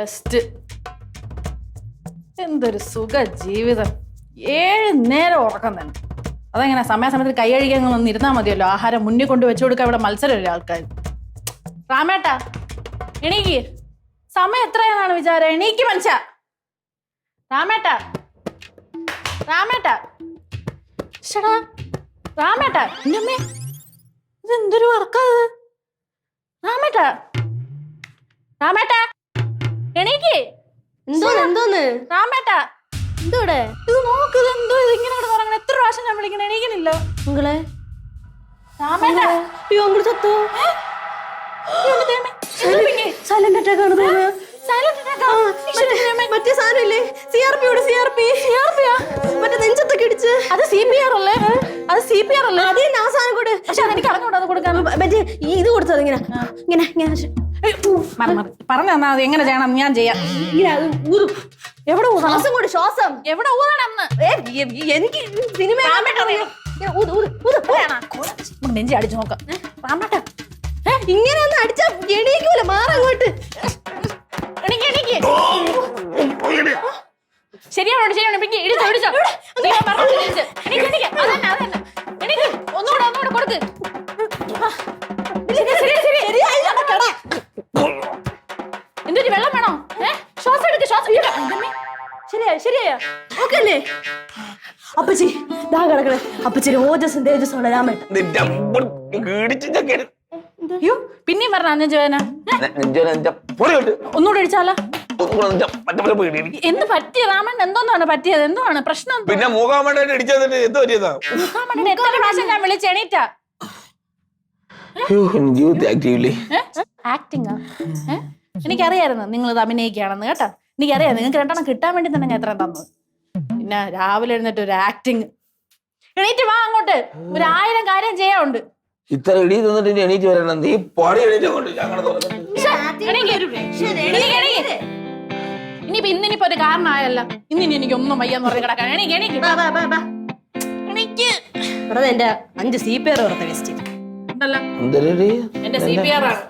Best എന്തൊരു സുഖ ജീവിതം. ഏഴ് നേരം ഉറക്കം തന്നെ. അതെങ്ങനെ? സമയാസമയത്ത് കൈ കഴുകിയാൽ ഒന്ന് ഇരുന്നാൽ മതിയല്ലോ. ആഹാരം മുന്നിൽ കൊണ്ട് വെച്ചു കൊടുക്കാൻ ഇവിടെ മത്സരമില്ല ആൾക്കാർ റാമേട്ടാ എണീക്ക്. സമയം എത്രയാണെന്നാണ് വിചാരം? എണീക്ക് മനുഷ്യ. റാമേട്ട രാമേട്ടാ. ഷടാ രാമേട്ടാ ഇന്നമ്മേ ഇതെന്തൊരു വർക്കാ റാമേട്ടാ രാമേട്ടാ. എണീക്ക്. എന്തോന്ന് എന്തോന്ന്? രാമേട്ടാ എന്തോടെ? ഇത് നോക്ക് ഇത് എന്തോ ഇത് ഇങ്ങനെ എത്ര പ്രാവശ്യം ഞാൻ വിളിക്കണ? എണീക്കണില്ലോ. നിങ്ങളെ രാമേട്ടാ അയ്യോ അങ്ങോട്ട് ചത്തോ? സൈലന്റ് അറ്റാക്ക് ആണ് തോന്നുന്നു. മറ്റേ സാധനമില്ലേ C R പിയോട് C R P C R Piya മറ്റേ നെഞ്ചത്തൊക്കെ ഇടിച്ച്. അത് സി പി ആർ അല്ലേ? അത് സി പി ആർ അല്ലേ? അതേ ആ സാധനം കൂടെ പക്ഷെ അതെനിക്ക് അറിഞ്ഞൂടാ അത് കൊടുക്കാൻ. മറ്റേ ഈ ഇത് കൊടുത്തത് ഇങ്ങനെ ഇങ്ങനെ. ഇങ്ങനെ മറി മറി പറഞ്ഞു തന്നാ മതി എങ്ങനെ ചെയ്യണം ഞാൻ ചെയ്യാം. ഇങ്ങനെ അത് ഊതും എവിടെ ഊതണം ശ്വാസം കൂടി ശ്വാസം. എവിടെ ഊതണം അന്ന്? എനിക്ക് സിനിമ നെഞ്ചി അടിച്ചു നോക്കാം. റാമേട്ടാ ഇങ്ങനെ ഒന്ന് അടിച്ചാ എണീക്കൂല മാറങ്ങോട്ട് ശരിയാണോ ശരിയാണോ? പിന്നെ ഇടിച്ചോ ഇടിച്ചോ. അപ്പച്ചി ദാ കിടക്കണേ. അപ്പച്ചി രാമേട്ടൻ നിന്റെ അയ്യോ പിന്നെയും പറഞ്ഞ ജോന പൊടിയോട്ട് ഒന്നുകൂടെ അടിച്ചാലോ എന്ത് പറ്റിയ രാമൻ? എന്തോന്നാണ് പറ്റിയത്? എന്താണ് പ്രശ്നം പിന്നെ എത്ര പ്രാവശ്യം ഞാൻ ജീവിതത്തിൽ ആക്റ്റീവ്ലി ആക്ടിങ് എനിക്കറിയായിരുന്നു നിങ്ങൾ ഇത് അഭിനയിക്കുകയാണെന്ന് കേട്ടോ. എനിക്കറിയാം നിങ്ങൾക്ക് രണ്ടെണ്ണം കിട്ടാൻ വേണ്ടി തന്നെ ഞാൻ എത്ര തന്നത് പിന്നെ രാവിലെ എഴുന്നേറ്റ് ഒരു ആക്ടിങ് എണീറ്റ് വാ അങ്ങോട്ട്. ഒരു ആയിരം കാര്യം ചെയ്യാനുണ്ട്. ഇത്ര ഇടി തന്നിട്ട് ഇനി എണീറ്റ് വരണം. നീ പടി എണീറ്റ് അങ്ങോട്ട് തുറന്നിട്ട്. ഇനിയിപ്പോ ഇന്നിനിപ്പോ ഒരു കാരണമായല്ല. ഇന്നിനി എനിക്ക് ഒന്നും വയ്യാന്ന് പറഞ്ഞ് കിടക്കാൻ എണീക്ക് എണീക്ക്. എന്റെ അഞ്ച് സി പി ആർ വേസ്റ്റ് ഉണ്ടല്ലോ. എന്റെ സി പി ആർ ആണ്?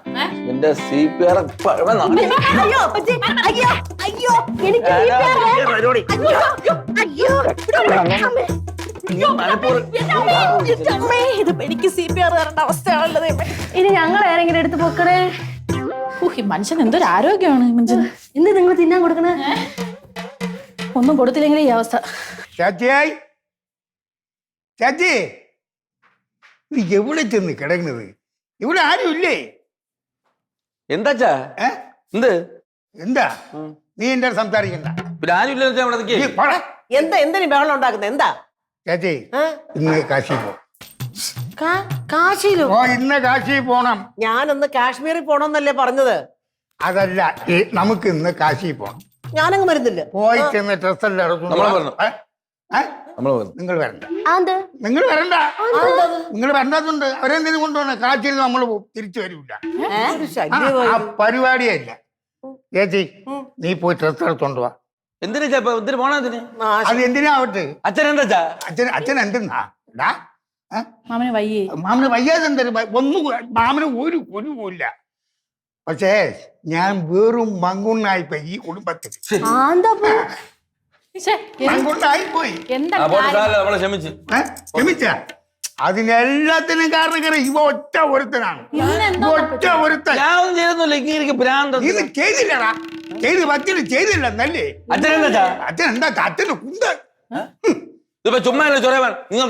നിന്റെ സി പി ആർ അയ്യോ അപ്പച്ചി. അയ്യോ അയ്യോ എനിക്ക് അയ്യോ എനിക്ക് സി പി ആർ തരേണ്ട അവസ്ഥയാണല്ലോ ഇനി ഞങ്ങൾ ആരെങ്കിലും എടുത്ത് പൊക്കണേ? ഊഹി മനുഷ്യൻ എന്തൊരു ആരോഗ്യമാണ് മനുഷ്യൻ. എന്ത് നിങ്ങൾ തിന്നാൻ കൊടുക്കണേ? ഒന്നും കൊടുത്തില്ലെങ്കിൽ ഈ അവസ്ഥ. ചാച്ചിയായി. ചാച്ചി എവിടെ ചെന്ന് കിടക്കുന്നത്? ഇവിടെ ആരും ഇല്ലേ എന്താച്ചാ? എന്ത്? എന്താ? നീ എന്റെ സംസാരിക്കണ്ട. പോടാ. എന്താ എന്തിനു ബഹളം ഉണ്ടാക്കുന്നത് എന്താ? ചേച്ചി ഇന്ന് കാശി പോ. കാ- കാശിയിലോ? ഓ ഇന്ന് കാശി പോണം. ഞാനൊന്ന് കാശ്മീരിൽ പോണെന്നല്ലേ പറഞ്ഞത്. അതല്ല നമുക്ക് ഇന്ന് കാശി പോണം. ഞാനങ്ങ് വരുന്നില്ല. പോയി ചെന്ന് ഡ്രസ് എല്ലാം നമ്മൾ നിങ്ങൾ വരണ്ട. നിങ്ങൾ വരണ്ട. നിങ്ങൾ വരണ്ടതുണ്ട് അവരെന്തിനും കൊണ്ടുപോകണം കാച്ചിൽ നമ്മൾ തിരിച്ചു വരില്ല ആ, പരിപാടിയല്ല. ചേച്ചി നീ പോയി ഡ്രസ് എടുത്തോണ്ട് വാ. എന്തിനാ എന്തിനു പോണ എന്തിന്? അത് എന്തിനാവട്ടെ? അച്ഛൻ എന്താ അച്ഛൻ അച്ഛൻ എന്തെന്നാ? ഡാ? മാമന് വയ്യേ. മാമന് വയ്യാതെ എന്തരും ഒന്നും മാമന് ഒരു കുരുവില്ല പക്ഷേ ഞാൻ വെറും മങ്കുണ്ണായിപ്പോയി ഈ കുടുംബത്തിൽ നമ്മളെ ക്ഷമിച്ച്. ഏ? ക്ഷമിച്ച? അതിനെല്ലാത്തിനും കാരണം ഇവ ഒറ്റ ഒരുത്തനാണ്. ഒറ്റ ഒരുത്തൻ. ഇത് ചെയ്തില്ലടാ. ചെയ്ത് അച്ഛന് ചെയ്തില്ല എന്നല്ലേ അച്ഛൻ എന്താ അച്ഛന് കുന്ത ചുമ്മാ നിങ്ങൾ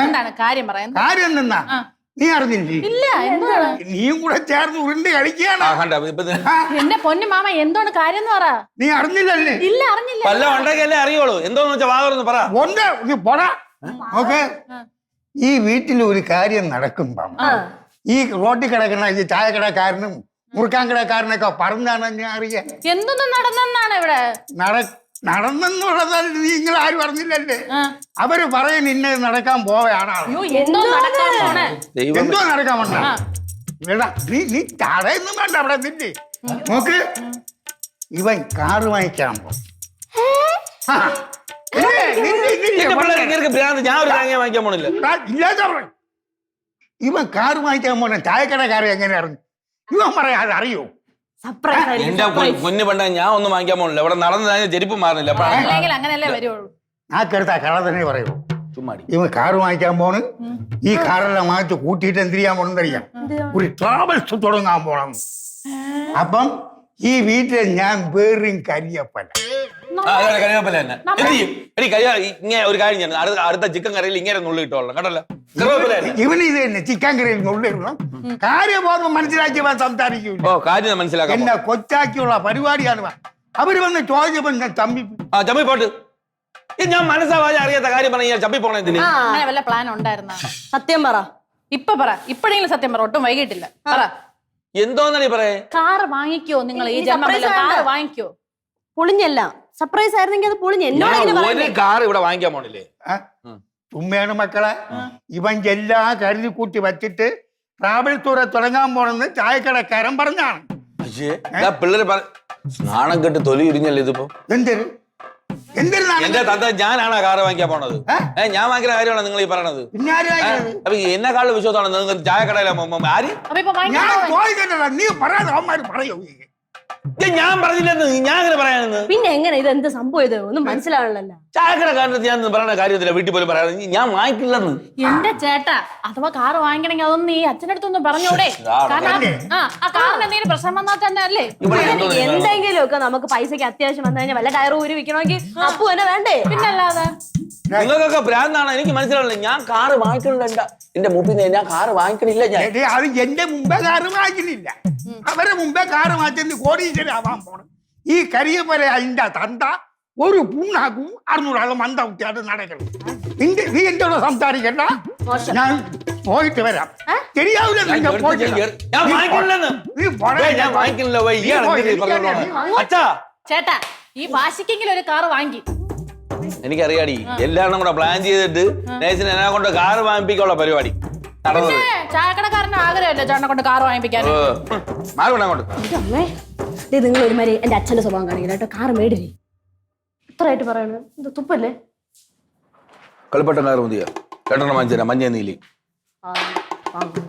എന്താണ്? കാര്യം പറയാം കാര്യം എന്തെന്നാ? ആ. നീ അറിഞ്ഞില്ലേ? ഇല്ല എന്താണ്? നീയും കൂടെ ചേർന്ന് ഉരുണ്ട് കളിക്കുകയാണ്. ആ, കണ്ട ഇപ്പൊ ഇത് ആ, എന്റെ പൊന്നു മാമ എന്താണ് കാര്യം എന്ന് പറ. നീ അറിഞ്ഞില്ലല്ലേ? ഇല്ല അറിഞ്ഞില്ല. വല്ല ഉണ്ടെങ്കിലേ അറിയോളൂ എന്തോന്ന് വെച്ചാ പറ. ഒന്ന് നീ പോടാ ഓക്കെ. ഈ വീട്ടിൽ ഒരു കാര്യം നടക്കുമ്പം ഈ റോട്ടിൽ കിടക്കുന്ന ഈ ചായ ചായക്കടക്കാരനും മുറുക്കാൻ കിടക്കാരനൊക്കെ പറഞ്ഞാണ് ഞാൻ അറിയാൻ എന്തൊന്നും നടന്നെന്നാണ് ഇവിടെ? നട നടന്നെന്നുള്ളത് നിങ്ങൾ ആരും അറിഞ്ഞില്ലല്ലേ? അവർ പറയും ഇന്നത് നടക്കാൻ പോവയാണ് അയ്യോ എന്തോ എന്തോ നടക്കാൻ വേണ്ട. ഇല്ലടാ നീ നീ തടയൊന്നും വേണ്ട അവിടെ നിന്റെ നോക്ക്. ഇവൻ കാറ് വാങ്ങിക്കാൻ പോ ഇവൻ കാറ് വാങ്ങിക്കാൻ പോണ. ചായക്കടക്കാരൻ എങ്ങനെ അറിഞ്ഞു? ഇവൻ പറയാ അത് അറിയോ എന്റെ കുഞ്ഞു പണ്ട ഞാൻ ഒന്നും വാങ്ങിക്കാൻ പോണില്ല ഇവിടെ നടന്ന് ജരിപ്പ് മാറുന്നില്ല. അങ്ങനെയല്ലേ വരുള്ളൂ. ആ നാക്കെടുത്ത കള തന്നെ പറയൂ ചുമ്മാടി. ഇവൻ കാറ് വാങ്ങിക്കാൻ പോണ്. ഈ കാറെല്ലാം വാങ്ങിച്ച് കൂട്ടിയിട്ട് എന്ത് ചെയ്യാൻ പോണെന്നറിയാം ഒരു ട്രാവൽസ് തുടങ്ങാൻ പോണം. അപ്പം ഈ വീട്ടിൽ ഞാൻ വേറെയും കരിയപ്പല്ല കറിവേപ്പില തന്നെ. എന്ത് ചെയ്യും? എടി കരിയ ഇങ്ങനെ ഒരു കാര്യം ഞാൻ അടുത്ത അടുത്ത ചിക്കൻ കറിയിൽ ഇങ്ങനെ നുള്ളി ഇട്ടോളാം കേട്ടല്ലോ കറിവേപ്പില തന്നെ. ഇവന് ഇത് തന്നെ ചിക്കൻ കറിയിൽ നുള്ളിടണം കാര്യബോധം മനസ്സിലാക്കിയവൻ സംസാരിക്കൂല. ഓ കാര്യം മനസ്സിലാക്കാം എന്നെ കൊച്ചാക്കിയുള്ള പരിപാടിയാണ് ഇവൻ. അവർ വന്ന് ചോദിച്ചപ്പോ ഞാൻ തമ്പി ആ ചമ്മി പോട്ട്. ഈ ഞാൻ മനസ്സാവാതെ അറിയാത്ത കാര്യം പറഞ്ഞ ചമ്മി പോണേ അങ്ങനെ വല്ല പ്ലാൻ ഉണ്ടായിരുന്ന? സത്യം പറ. ഇപ്പൊ പറ. ഇപ്പഴെങ്കിലും സത്യം പറ. ഒട്ടും വൈകിട്ടില്ല. പറ. എന്തോന്നടി പറയേ? കാർ വാങ്ങിക്കോ നിങ്ങൾ ഈ ഈ കാർ surprise കാറ് വേണ്ട. വാങ്ങിക്കോ? പൊളിഞ്ഞല്ല. സർപ്രൈസ് ആയിരുന്നെങ്കിൽ അത് പൊളിഞ്ഞ്. എന്നോട് ഒരു കാർ ഇവിടെ വാങ്ങിക്കാൻ പോണില്ലേ? ആ? ഉമ്മയാണ് മക്കളെ. ഇവൻ എല്ലാം കരുതി കൂട്ടി വച്ചിട്ട് ട്രാവൽ ടൂർ തുടങ്ങാൻ പോണെന്ന് ചായക്കടക്കാരൻ പറഞ്ഞാണ്. പക്ഷേ പിള്ളേര് പറ നാണം കെട്ട് തൊലി ഇരിഞ്ഞല്ലേ ഇതിപ്പോ? എന്തൊരു എന്റെ തത്ത ഞാനാണ് കാറ് വാങ്ങിക്കാൻ പോണത്? ഏ? ഏ ഞാൻ വാങ്ങിക്കുന്ന കാര്യമാണ് നിങ്ങൾ ഈ പറയണത്? പിന്നെ ആര് ഏ? വാങ്ങിക്കണത്? അപ്പൊ എന്നെക്കാളും വിശ്വാസമാണ്? നിങ്ങൾക്ക് ചായക്കടയിലെ ആര്? അപ്പൊ ഇപ്പൊ ഞാൻ നീ പറയാതെ അവന്മാര് പറയൂ? ഞാൻ പറഞ്ഞില്ലെന്ന് ഞാൻ അങ്ങനെ പറയാനെന്ന്? പിന്നെ എങ്ങനെ? ഇത് എന്ത് സംഭവം ഇത്? ഒന്നും മനസ്സിലാവണല്ലോ ചായക്കടക്കാരന്റെ ഞാൻ പറയുന്ന കാര്യത്തില്ല വീട്ടിൽ പോലും പറയാൻ ഞാൻ വാങ്ങിക്കില്ലെന്ന്. എന്റെ ചേട്ടാ അഥവാ കാറ് വാങ്ങിക്കണമെങ്കിൽ അതൊന്നും ഈ അച്ഛന്റെ അടുത്തൊന്നും പറഞ്ഞൂടെ ആ, കാരണം ആ- ആ ആ കാറിന് എന്തെങ്കിലും പ്രശ്നം വന്നാൽ തന്നെ അല്ലേ? എന്തെങ്കിലും ഒക്കെ നമുക്ക് പൈസക്ക് അത്യാവശ്യം വന്നു കഴിഞ്ഞാൽ വല്ല ടയർ ഊരി വിൽക്കണമെങ്കിൽ അപ്പു തന്നെ വേണ്ടേ? പിന്നല്ലാതെ? നിങ്ങൾക്കൊക്കെ ഭ്രാന്താണ്. എനിക്ക് മനസ്സിലാവില്ല ഞാൻ കാറ് വാങ്ങിക്കണില്ല എന്റെ മുമ്പിൽ നിന്ന് ഞാൻ കാറ് വാങ്ങിക്കണില്ല ഞാൻ. എടീ, അത് എന്റെ മുമ്പേ കാറ് വാങ്ങിക്കുന്നില്ല. അവരെ മുമ്പേ കാറ് മാറ്റുന്ന കോടീശ്വരാവാൻ പോണം. ഈ കരിയപ്പല അതിന്റെ തന്ത ഒരു പൂണ്ണാക്കും അറുന്നൂറാളും മന്ത കുട്ടിയായിട്ട് നടക്കണം. നിന്റെ നീ എന്നോട് സംസാരിക്കണ്ട? ഞാൻ പോയിട്ട് വരാം. ശരിയാവില്ല ഈ ചേട്ടാ വാശിക്കെങ്കിലും ഒരു കാറ് വാങ്ങി. എനിക്കറിയാടി എല്ലാം കൂടെ പ്ലാൻ ചെയ്തിട്ട് നേഴ്സിന് എന്നെ കൊണ്ട് കാറ് വാങ്ങിപ്പിക്കാനുള്ള പരിപാടി. നടന്നത് ഏ, ചായക്കടക്കാരന്റെ ആഗ്രഹമല്ലേ ചേട്ടനെ കൊണ്ട് കാർ വാങ്ങിപ്പിക്കാൻ? അങ്ങോട്ട്. അമ്മേ ദേ നിങ്ങൾ ഒരുമാതിരി എന്റെ അച്ഛന്റെ സ്വഭാവം കാണിക്കില്ല? കേട്ടോ കാറ് മേടില്ലേ ഇത്രയായിട്ട് പറയണു ഇത് തുപ്പല്ലേ? കളിപ്പട്ടം കാറ് മതിയോ? രണ്ടെണ്ണം വാങ്ങിച്ചു തരാം മഞ്ഞ നീലി. ആ, വാങ്ങ്.